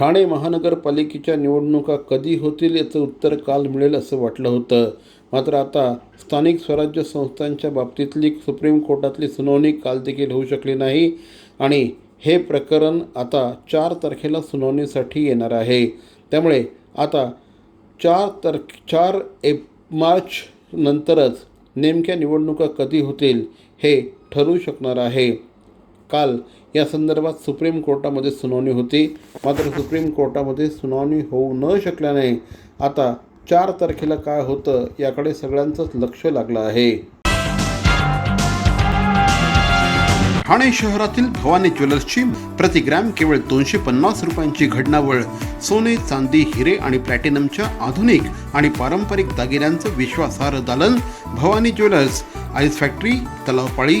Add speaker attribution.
Speaker 1: ठाणे महानगरपालिकेच्या निवडणुका कधी होतील याचं उत्तर काल मिळेल असं वाटलं होतं. मात्र आता स्थानिक स्वराज्य संस्थांच्या बाबतीतली सुप्रीम कोर्टातली सुनावणी काल देखील होऊ शकली नाही आणि हे प्रकरण आता चार तारखेला सुनावणीसाठी येणार आहे. त्यामुळे आता चार तारख चार एप मार्च नंतरच नेमक्या निवडणुका कधी होतील हे ठरू शकणार आहे. काल या संदर्भात सुप्रीम कोर्टामध्ये सुनावणी होती. मात्र सुप्रीम कोर्टामध्ये सुनावणी होऊ न शकल्याने आता चार तारखेला काय होतं याकडे सगळ्यांचंच लक्ष लागलं आहे. ठाणे शहरातील भवानी ज्वेलर्सची प्रति ग्रॅम केवळ दोनशे पन्नास रुपयांची घडणावळ सोने चांदी हिरे आणि प्लॅटिनमच्या आधुनिक आणि पारंपरिक दागिन्यांचं विश्वासार्ह दालन Bhavani jewellers ice factory Talavpali